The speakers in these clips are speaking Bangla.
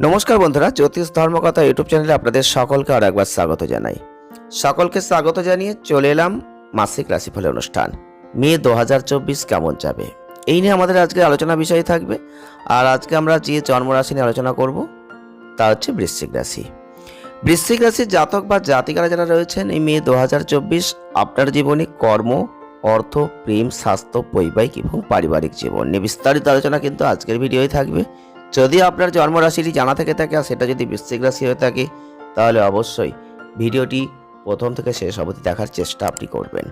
নমস্কার বন্ধুরা, জ্যোতিষ ধর্মকথা ইউটিউব চ্যানেলে আপনাদের সকলকে আর একবার স্বাগত জানাই। সকলকে স্বাগত জানিয়ে চলে এলাম মাসিক রাশিফলের অনুষ্ঠান। মে দু হাজার চব্বিশ কেমন যাবে? এই নিয়ে আমাদের আজকে আলোচনা বিষয় থাকবে। আর আজকে আমরা যে জন্মরাশি নিয়ে আলোচনা করব, তা হচ্ছে বৃশ্চিক রাশি। বৃশ্চিক রাশির জাতক বা জাতিকারা যারা রয়েছেন, এই মে দু হাজার চব্বিশ আপনার জীবনে কর্ম, অর্থ, প্রেম, স্বাস্থ্য, বৈবাহিক এবং পারিবারিক জীবন নিয়ে বিস্তারিত আলোচনা কিন্তু আজকের ভিডিওই থাকবে। যদি আপনার জন্মরাশিটি জানা থেকে থাকে আর সেটা যদি বৃশ্চিক রাশি হয়ে থাকে, তাহলে অবশ্যই ভিডিওটি প্রথম থেকে শেষ অবধি দেখার চেষ্টা আপনি করবেন।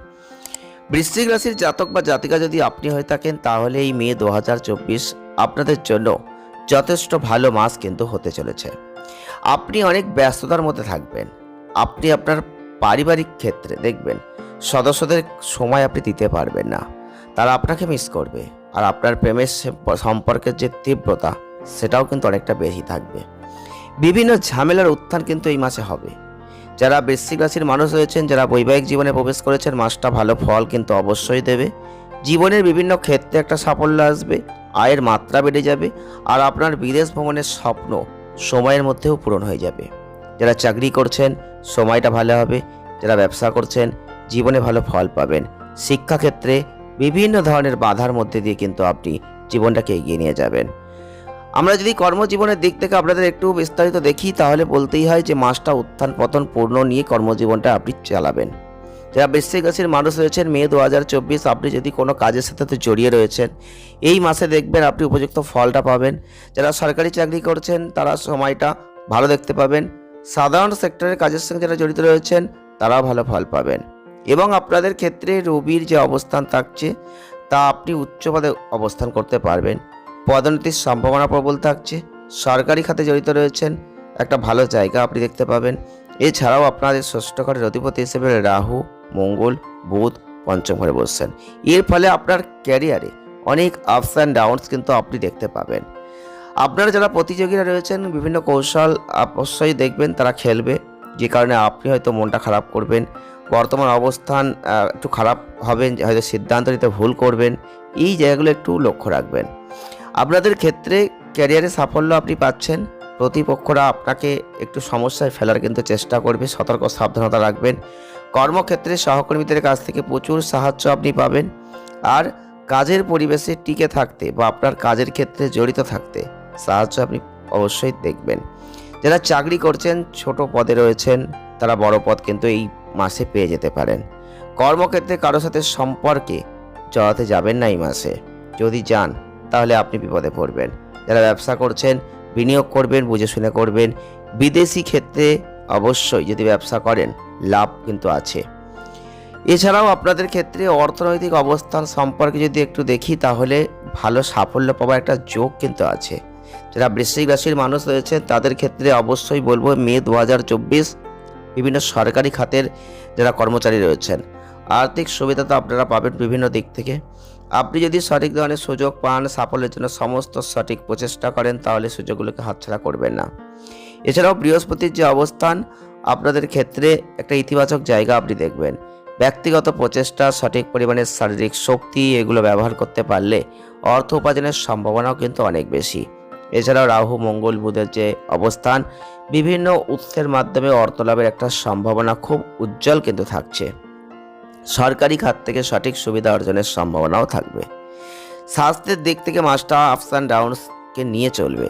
বৃশ্চিক রাশির জাতক বা জাতিকা যদি আপনি হয়ে থাকেন, তাহলে এই মে দু হাজার চব্বিশ আপনাদের জন্য যথেষ্ট ভালো মাস কিন্তু হতে চলেছে। আপনি অনেক ব্যস্ততার মধ্যে থাকবেন। আপনি আপনার পারিবারিক ক্ষেত্রে দেখবেন সদস্যদের সময় আপনি দিতে পারবেন না। তারা আপনাকে মিস করবে। আর আপনার প্রেমের সম্পর্কের যে তীব্রতা সেটাও কিন্তু অনেকটা বেশি থাকবে। বিভিন্ন ঝামেলার উত্থান কিন্তু এই মাসে হবে। যারা বৃশ্চিক রাশির মানুষ রয়েছেন, যারা বৈবাহিক জীবনে প্রবেশ করেছেন, মাসটা ভালো ফল কিন্তু অবশ্যই দেবে। জীবনের বিভিন্ন ক্ষেত্রে একটা সাফল্য আসবে, আয়ের মাত্রা বেড়ে যাবে, আর আপনার বিদেশ ভ্রমণের স্বপ্ন সময়ের মধ্যেও পূরণ হয়ে যাবে। যারা চাকরি করছেন, সময়টা ভালো হবে। যারা ব্যবসা করছেন, জীবনে ভালো ফল পাবেন। শিক্ষাক্ষেত্রে বিভিন্ন ধরনের বাধার মধ্যে দিয়ে কিন্তু আপনি জীবনটাকে এগিয়ে নিয়ে যাবেন। আমরা যদি কর্মজীবনের দিক থেকে আপনাদের একটু বিস্তারিত দেখি, তাহলে বলতেই হয় যে মাসটা উত্থান পতন পূর্ণ নিয়ে কর্মজীবনটা আপনি চালাবেন। যারা বৃশ্চিক রাশির মানুষ রয়েছেন, মে দু হাজার চব্বিশ আপনি যদি কোনো কাজের সাথে জড়িয়ে রয়েছেন, এই মাসে দেখবেন আপনি উপযুক্ত ফলটা পাবেন। যারা সরকারি চাকরি করছেন, তারা সময়টা ভালো দেখতে পাবেন। সাধারণ সেক্টরের কাজের সঙ্গে যারা জড়িত রয়েছেন, তারাও ভালো ফল পাবেন। এবং আপনাদের ক্ষেত্রে রবির যে অবস্থান থাকছে, তা আপনি উচ্চ পদে অবস্থান করতে পারবেন। পদোন্নতির সম্ভাবনা প্রবল থাকছে। সরকারি খাতে জড়িত রয়েছেন একটা ভালো জায়গা আপনি দেখতে পাবেন। এছাড়াও আপনাদের ষষ্ঠ ঘরের অধিপতি হিসেবে রাহু, মঙ্গল, বুধ, পঞ্চম ঘরে বসছেন। এর ফলে আপনার ক্যারিয়ারে অনেক আপস অ্যান্ড ডাউনস কিন্তু আপনি দেখতে পাবেন। আপনারা যারা প্রতিযোগীরা রয়েছেন, বিভিন্ন কৌশল অবশ্যই দেখবেন, তারা খেলবে। যে কারণে আপনি হয়তো মনটা খারাপ করবেন, বর্তমান অবস্থান একটু খারাপ হবে হয়তো সিদ্ধান্ত নিতে ভুল করবেন। এই জায়গাগুলো একটু লক্ষ্য রাখবেন। আপনাদের ক্ষেত্রে ক্যারিয়ারে সাফল্য আপনি পাচ্ছেন। প্রতিপক্ষরা আপনাকে একটু সমস্যায় ফেলার কিন্তু চেষ্টা করবে, সতর্ক, সাবধানতা রাখবেন। কর্মক্ষেত্রে সহকর্মীদের কাছ থেকে প্রচুর সাহায্য আপনি পাবেন। আর কাজের পরিবেশে টিকে থাকতে বা আপনার কাজের ক্ষেত্রে জড়িত থাকতে সাহায্য আপনি অবশ্যই দেখবেন। যারা চাকরি করছেন, ছোট পদে রয়েছেন, তারা বড় পদ কিন্তু এই মাসে পেয়ে যেতে পারেন। কর্মক্ষেত্রে কারোর সাথে সম্পর্কে জড়াতে যাবেন না এই মাসে। যদি যান তাহলে আপনি বিপদে পড়বেন। যারা ব্যবসা করছেন, বিনিয়োগ করবেন বুঝে শুনে করবেন, বিদেশি ক্ষেত্রে অবশ্যই যদি ব্যবসা করেন, লাভ কিন্তু আছে। এছাড়াও আপনাদের ক্ষেত্রে অর্থনৈতিক অবস্থান সম্পর্কে যদি একটু দেখি, তাহলে ভালো সাফল্য পাওয়ার একটা যোগ কিন্তু আছে। যারা বৃশ্চিক রাশির মানুষ রয়েছে তাদের ক্ষেত্রে অবশ্যই বলব মে দু হাজার চব্বিশ, বিভিন্ন সরকারি খাতের যারা কর্মচারী রয়েছেন আর্থিক সুবিধা তো আপনারা পাবেন বিভিন্ন দিক থেকে। আপনি যদি সঠিক ধরনের সুযোগ পান, সাফল্যের জন্য সমস্ত সঠিক প্রচেষ্টা করেন, তাহলে সুযোগগুলোকে হাতছাড়া করবেন না। এছাড়াও বৃহস্পতির যে অবস্থান, আপনাদের ক্ষেত্রে একটা ইতিবাচক জায়গা আপনি দেখবেন। ব্যক্তিগত প্রচেষ্টা, সঠিক পরিমাণের শারীরিক শক্তি, এগুলো ব্যবহার করতে পারলে অর্থ উপার্জনের সম্ভাবনাও কিন্তু অনেক বেশি। এছাড়াও রাহু, মঙ্গল, বুধের যে অবস্থান, বিভিন্ন উৎসের মাধ্যমে অর্থ লাভের একটা সম্ভাবনা খুব উজ্জ্বল কিন্তু থাকছে। সরকারি খাত থেকে সঠিক সুবিধা অর্জনের সম্ভাবনাও থাকবে। স্বাস্থ্যের দিক থেকে মাসটা আপস অ্যান্ড ডাউনসকে নিয়ে চলবে।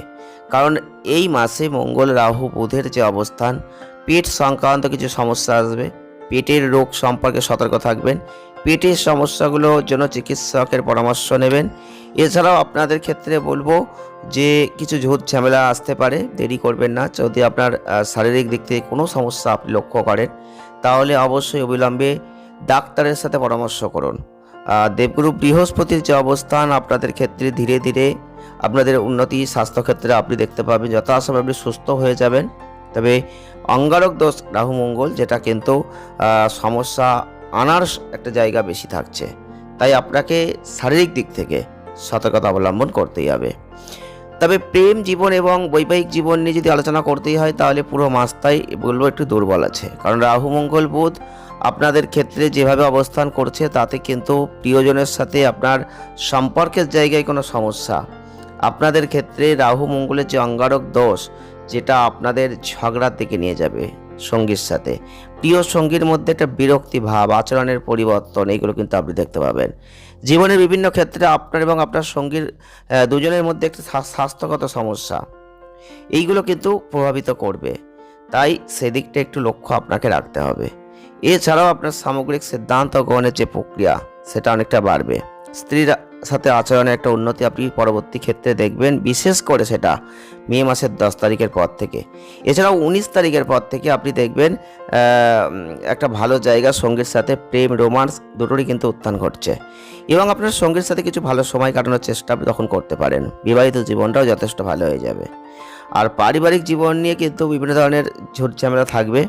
কারণ এই মাসে মঙ্গল, রাহু, বুধের যে অবস্থান, পেট সংক্রান্ত কিছু সমস্যা আসবে। পেটের রোগ সম্পর্কে সতর্ক থাকবেন। পেটের সমস্যাগুলোর জন্য চিকিৎসকের পরামর্শ নেবেন। এছাড়াও আপনাদের ক্ষেত্রে বলব যে কিছু ঝুট ঝামেলা আসতে পারে, দেরি করবেন না। যদি আপনার শারীরিক দিক থেকে কোনো সমস্যা আপনি লক্ষ্য করেন, তাহলে অবশ্যই অবিলম্বে ডাক্তারের সাথে পরামর্শ করুন। দেবগুরু বৃহস্পতির যে অবস্থান আপনাদের ক্ষেত্রে ধীরে ধীরে আপনাদের উন্নতি স্বাস্থ্যক্ষেত্রে আপনি দেখতে পাবেন, যথাসময় আপনি সুস্থ হয়ে যাবেন। তবে অঙ্গারক দোষ রাহু মঙ্গল যেটা কিন্তু সমস্যা আনার একটা জায়গা বেশি থাকছে। তাই আপনাকে শারীরিক দিক থেকে সতর্কতা অবলম্বন করতেই হবে। তবে প্রেম জীবন এবং বৈবাহিক জীবন নিয়ে যদি আলোচনা করতেই হয়, তাহলে পুরো মাসটাই বলব একটু দুর্বল আছে। কারণ রাহু মঙ্গল বুধ আপনাদের ক্ষেত্রে যেভাবে অবস্থান করছে, তাতে কিন্তু প্রিয়জনের সাথে আপনার সম্পর্কের জায়গায় কোনো সমস্যা। আপনাদের ক্ষেত্রে রাহু মঙ্গলের যে অঙ্গারক দোষ, যেটা আপনাদের ঝগড়ার দিকে নিয়ে যাবে সঙ্গীর সাথে। প্রিয় সঙ্গীর মধ্যে একটা বিরক্তি ভাব, আচরণের পরিবর্তন এইগুলো কিন্তু আপনি দেখতে পাবেন। জীবনের বিভিন্ন ক্ষেত্রে আপনার এবং আপনার সঙ্গীর দুজনের মধ্যে একটি স্বা- স্বাস্থ্যগত সমস্যা। এইগুলো কিন্তু প্রভাবিত করবে। তাই সেদিকটা একটু লক্ষ্য আপনাকে রাখতে হবে। এছাড়াও আপনার সামগ্রিক সিদ্ধান্ত গ্রহণের যে প্রক্রিয়া, সেটা অনেকটা বাড়বে। স্ত্রীর সাথে আচরণে একটা উন্নতি আপনি পরবর্তী ক্ষেত্রে দেখবেন, বিশেষ করে সেটা মে মাসের দশ তারিখের পর থেকে। এছাড়াও উনিশ তারিখের পর থেকে আপনি দেখবেন একটা ভালো জায়গা সঙ্গীর সাথে প্রেম, রোমান্স দুটোরই কিন্তু উত্থান ঘটছে। এবং আপনার সঙ্গীর সাথে কিছু ভালো সময় কাটানোর চেষ্টা আপনি তখন করতে পারেন। বিবাহিত জীবনটাও যথেষ্ট ভালো হয়ে যাবে। আর পারিবারিক জীবন নিয়ে কিন্তু বিভিন্ন ধরনের ঝুট ঝামেলা থাকবে।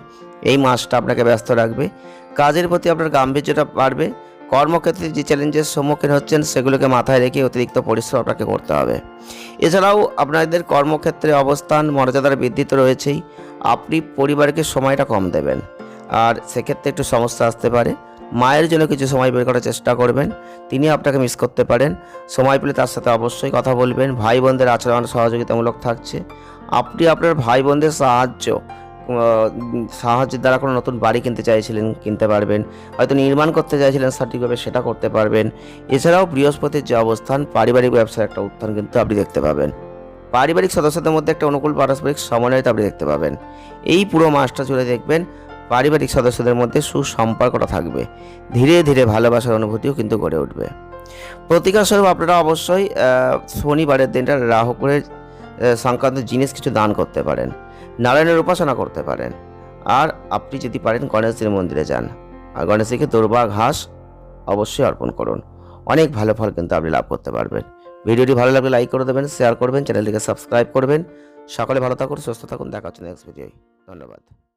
এই মাসটা আপনাকে ব্যস্ত রাখবে। কাজের প্রতি আপনার গাম্ভীর্যটা বাড়বে। কর্মক্ষেত্রে যে চ্যালেঞ্জের সম্মুখীন হচ্ছেন, সেগুলোকে মাথায় রেখে অতিরিক্ত পরিশ্রম আপনাকে করতে হবে। এছাড়াও আপনাদের কর্মক্ষেত্রে অবস্থান, মর্যাদার বৃদ্ধি তো রয়েছেই। আপনি পরিবারকে সময়টা কম দেবেন। আর সেক্ষেত্রে একটু সমস্যা আসতে পারে। মায়ের জন্য কিছু সময় বের করার চেষ্টা করবেন। তিনি আপনাকে মিস করতে পারেন। সময় পেলে তার সাথে অবশ্যই কথা বলবেন। ভাই বোনদের আচরণ সহযোগিতামূলক থাকছে। আপনি আপনার ভাই বোনদের সাহায্য সাহায্যের দ্বারা কোনো নতুন বাড়ি কিনতে চাইছিলেন কিনতে পারবেন। হয়তো নির্মাণ করতে চাইছিলেন সঠিকভাবে সেটা করতে পারবেন। এছাড়াও বৃহস্পতির যে অবস্থান পারিবারিক ব্যবসার একটা উত্থান কিন্তু আপনি দেখতে পাবেন। পারিবারিক সদস্যদের মধ্যে একটা অনুকূল পারস্পরিক সমন্বয়তা আপনি দেখতে পাবেন। এই পুরো মাসটা জুড়ে দেখবেন পারিবারিক সদস্যদের মধ্যে সুসম্পর্কটা থাকবে। ধীরে ধীরে ভালোবাসার অনুভূতিও কিন্তু গড়ে উঠবে। প্রতিকার স্বরূপ আপনারা অবশ্যই শনিবারের দিনটা রাহুকুরের আহ, সংক্রান্ত জিনিস কিছু দান করতে পারেন। নারায়ণের উপাসনা করতে পারেন। আর আপনি যদি পারেন গণেশজির মন্দিরে যান। আর গণেশজিকে দুর্বা ঘাস অবশ্যই অর্পণ করুন। অনেক ভালো ফল কিন্তু আপনি লাভ করতে পারবেন। ভিডিওটি ভালো লাগলে লাইক করে দেবেন শেয়ার করবেন চ্যানেলটিকে সাবস্ক্রাইব করবেন। সকলে ভালো থাকুন, সুস্থ থাকুন, দেখা হচ্ছে নেক্সট ভিডিওয় ধন্যবাদ।